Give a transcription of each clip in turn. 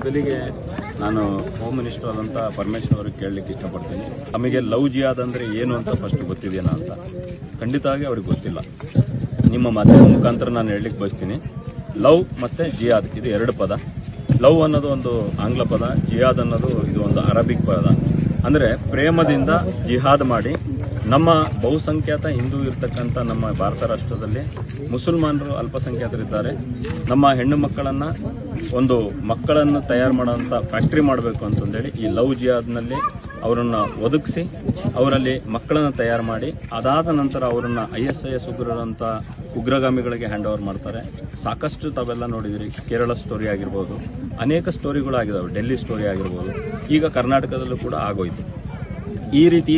ಮೊದಲಿಗೆ ನಾನು home minister ಆದಂತ ಪರಮೇಶ್ವರ್ ಅವ್ರಿಗೆ ಕೇಳಲಿಕ್ಕೆ ಇಷ್ಟಪಡ್ತೀನಿ. ನಮಗೆ ಲವ್ ಜಿಯಾದ್ ಅಂದರೆ ಏನು ಅಂತ ಫಸ್ಟ್ ಗೊತ್ತಿದೆಯಾ ಅಂತ? ಖಂಡಿತ ಆಗಿ ಅವ್ರಿಗೆ ಗೊತ್ತಿಲ್ಲ. ನಿಮ್ಮ ಮಾಧ್ಯಮ ಮುಖಾಂತರ ನಾನು ಹೇಳಲಿಕ್ಕೆ ಬಯಸ್ತೀನಿ. ಲವ್ ಮತ್ತು ಜಿಯಾದ್, ಇದು ಎರಡು ಪದ. ಲವ್ ಅನ್ನೋದು ಒಂದು ಆಂಗ್ಲ ಪದ, ಜಿಯಾದ್ ಅನ್ನೋದು ಇದು ಒಂದು ಅರಬಿಕ್ ಪದ. ಅಂದರೆ ಪ್ರೇಮದಿಂದ ಜಿಹಾದ್ ಮಾಡಿ ನಮ್ಮ ಬಹುಸಂಖ್ಯಾತ ಹಿಂದೂ ಇರ್ತಕ್ಕಂಥ ನಮ್ಮ ಭಾರತ ರಾಷ್ಟ್ರದಲ್ಲಿ ಮುಸಲ್ಮಾನರು ಅಲ್ಪಸಂಖ್ಯಾತರಿದ್ದಾರೆ. ನಮ್ಮ ಹೆಣ್ಣು ಮಕ್ಕಳನ್ನು ಒಂದು ಮಕ್ಕಳನ್ನು ತಯಾರು ಮಾಡೋಂಥ ಫ್ಯಾಕ್ಟ್ರಿ ಮಾಡಬೇಕು ಅಂತಂದೇಳಿ ಈ ಲವ್ ಜಿಯಾದ್ನಲ್ಲಿ ಅವರನ್ನು ಒದಗಿಸಿ, ಅವರಲ್ಲಿ ಮಕ್ಕಳನ್ನು ತಯಾರು ಮಾಡಿ, ಅದಾದ ನಂತರ ಅವರನ್ನು ಐ ಎಸ್ ಐ ಎಸ್ ಉಗ್ರರಂಥ ಉಗ್ರಗಾಮಿಗಳಿಗೆ ಹ್ಯಾಂಡ್ ಓವರ್ ಮಾಡ್ತಾರೆ. ಸಾಕಷ್ಟು ತಾವೆಲ್ಲ ನೋಡಿದಿರಿ, ಕೇರಳ ಸ್ಟೋರಿ ಆಗಿರ್ಬೋದು. ಅನೇಕ ಸ್ಟೋರಿಗಳಾಗಿದ್ದಾವೆ ಡೆಲ್ಲಿ ಸ್ಟೋರಿ ಆಗಿರ್ಬೋದು. ಈಗ ಕರ್ನಾಟಕದಲ್ಲೂ ಕೂಡ ಆಗೋಯ್ತು. ಈ ರೀತಿ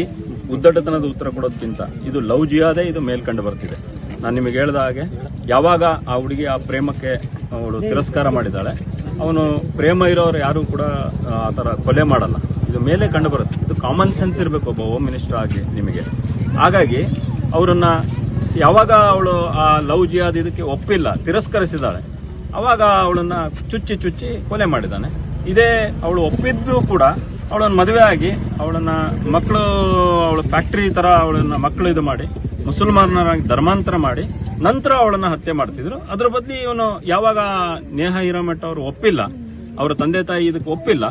ಉದ್ದಟತನದ ಉತ್ತರ ಕೊಡೋದಕ್ಕಿಂತ ಇದು ಲವ್ ಜಿಯಾದೇ ಇದು ಮೇಲ್ಕಂಡು ಬರ್ತಿದೆ. ನಾನು ನಿಮಗೆ ಹೇಳಿದ ಹಾಗೆ, ಯಾವಾಗ ಆ ಹುಡುಗಿ ಆ ಪ್ರೇಮಕ್ಕೆ ಅವಳು ತಿರಸ್ಕಾರ ಮಾಡಿದ್ದಾಳೆ, ಅವನು ಪ್ರೇಮ ಇರೋರು ಯಾರೂ ಕೂಡ, ಆ ಥರ ಕೊಲೆ ಮಾಡಲ್ಲ. ಇದು ಮೇಲೆ ಕಂಡು ಬರುತ್ತೆ. ಇದು ಕಾಮನ್ ಸೆನ್ಸ್ ಇರಬೇಕು ಒಬ್ಬ ಹೋಮ್ ಮಿನಿಸ್ಟರ್ ಆಗಿ ನಿಮಗೆ. ಹಾಗಾಗಿ, ಅವರನ್ನು ಯಾವಾಗ ಅವಳು ಆ ಲವ್ ಜಿಯಾದ ಇದಕ್ಕೆ ಒಪ್ಪಿಲ್ಲ, ತಿರಸ್ಕರಿಸಿದ್ದಾಳೆ, ಅವಾಗ ಅವಳನ್ನು ಚುಚ್ಚಿ ಚುಚ್ಚಿ ಕೊಲೆ ಮಾಡಿದ್ದಾನೆ. ಇದೇ ಅವಳು ಒಪ್ಪಿದ್ದು ಕೂಡ ಅವಳನ್ನ ಮದುವೆ ಆಗಿ ಅವಳನ್ನ ಮಕ್ಕಳು, ಅವಳ ಫ್ಯಾಕ್ಟ್ರಿ ತರ ಅವಳನ್ನ ಮಕ್ಕಳು ಇದು ಮಾಡಿ, ಮುಸಲ್ಮಾನರಾಗಿ ಧರ್ಮಾಂತರ ಮಾಡಿ, ನಂತರ ಅವಳನ್ನ ಹತ್ಯೆ ಮಾಡ್ತಿದ್ರು. ಅದ್ರ ಬದಲಿ ಇವನು ಯಾವಾಗ ನೇಹ ಹಿರಮಠ ಅವರು ಒಪ್ಪಿಲ್ಲ, ಅವರ ತಂದೆ ತಾಯಿ ಇದಕ್ಕೆ ಒಪ್ಪಿಲ್ಲ,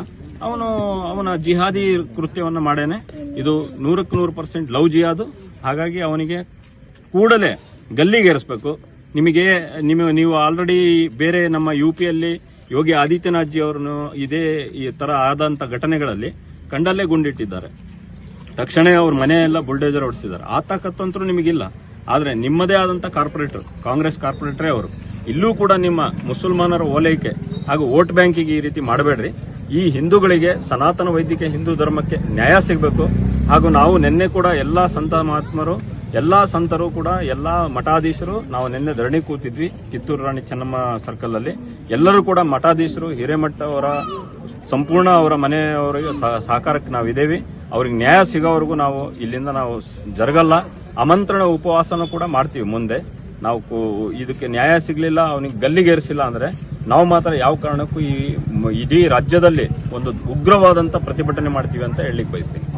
ಅವನು ಅವನ ಜಿಹಾದಿ ಕೃತ್ಯವನ್ನ ಮಾಡೇನೆ ಇದು ನೂರಕ್ಕೆ ನೂರು ಪರ್ಸೆಂಟ್ ಲವ್ ಜಿಹಾದು. ಹಾಗಾಗಿ ಅವನಿಗೆ ಕೂಡಲೇ ಗಲ್ಲಿಗೇರಿಸ್ಬೇಕು. ನಿಮಗೆ, ನಿಮ್ಮ, ನೀವು ಆಲ್ರೆಡಿ ಬೇರೆ ನಮ್ಮ ಯು ಪಿಯಲ್ಲಿ ಯೋಗಿ ಆದಿತ್ಯನಾಥ್ ಜಿ ಅವರನ್ನು ಇದೇ ಈ ತರ ಆದಂತ ಘಟನೆಗಳಲ್ಲಿ ಕಂಡಲ್ಲೇ ಗುಂಡಿಟ್ಟಿದ್ದಾರೆ. ತಕ್ಷಣ ಅವ್ರ ಮನೆಯೆಲ್ಲ ಬುಲ್ಡೇಜರ್ ಹೊಡೆಸಿದ್ದಾರೆ. ಆ ತಾಕತ್ತಂತರೂ ನಿಮಗಿಲ್ಲ. ಆದರೆ ನಿಮ್ಮದೇ ಆದಂತ ಕಾರ್ಪೊರೇಟರ್, ಕಾಂಗ್ರೆಸ್ ಕಾರ್ಪೊರೇಟರೇ ಅವರು. ಇಲ್ಲೂ ಕೂಡ ನಿಮ್ಮ ಮುಸಲ್ಮಾನರ ಓಲೈಕೆ ಹಾಗೂ ವೋಟ್ ಬ್ಯಾಂಕಿಗೆ ಈ ರೀತಿ ಮಾಡಬೇಡ್ರಿ. ಈ ಹಿಂದೂಗಳಿಗೆ ಸನಾತನ ವೈದಿಕ ಹಿಂದೂ ಧರ್ಮಕ್ಕೆ ನ್ಯಾಯ ಸಿಗಬೇಕು. ಹಾಗೂ ನಾವು ನಿನ್ನೆ ಕೂಡ ಎಲ್ಲಾ ಸಂತ ಮಹಾತ್ಮರು ಎಲ್ಲಾ ಸಂತರು ಕೂಡ, ಎಲ್ಲ ಮಠಾಧೀಶರು, ನಾವು ನಿನ್ನೆ ಧರಣಿ ಕೂತಿದ್ವಿ, ಕಿತ್ತೂರು ರಾಣಿ ಚೆನ್ನಮ್ಮ ಸರ್ಕಲ್ ಅಲ್ಲಿ. ಎಲ್ಲರೂ ಕೂಡ ಮಠಾಧೀಶರು ಹಿರೇಮಠ ಅವರ ಸಂಪೂರ್ಣ ಅವರ ಮನೆಯವರಿಗೆ ಸಹ- ಸಹಕಾರಕ್ಕೆ ನಾವು ಇದ್ದೇವೆ ಅವ್ರಿಗೆ ನ್ಯಾಯ ಸಿಗೋವರೆಗೂ ನಾವು ಇಲ್ಲಿಂದ ನಾವು ಜರಗಲ್ಲ. ಆಮಂತ್ರಣ ಉಪವಾಸನೂ ಕೂಡ ಮಾಡ್ತೀವಿ ಮುಂದೆ. ನಾವು ಇದಕ್ಕೆ ನ್ಯಾಯ ಸಿಗ್ಲಿಲ್ಲ, ಅವನಿಗೆ ಗಲ್ಲಿಗೇರಿಸಿಲ್ಲ ಅಂದ್ರೆ ನಾವು ಮಾತ್ರ ಯಾವ ಕಾರಣಕ್ಕೂ ಈ ಇಡೀ ರಾಜ್ಯದಲ್ಲಿ ಒಂದು ಉಗ್ರವಾದಂತ ಪ್ರತಿಭಟನೆ ಮಾಡ್ತೀವಿ ಅಂತ ಹೇಳಲಿಕ್ಕೆ ಬಯಸ್ತೀನಿ.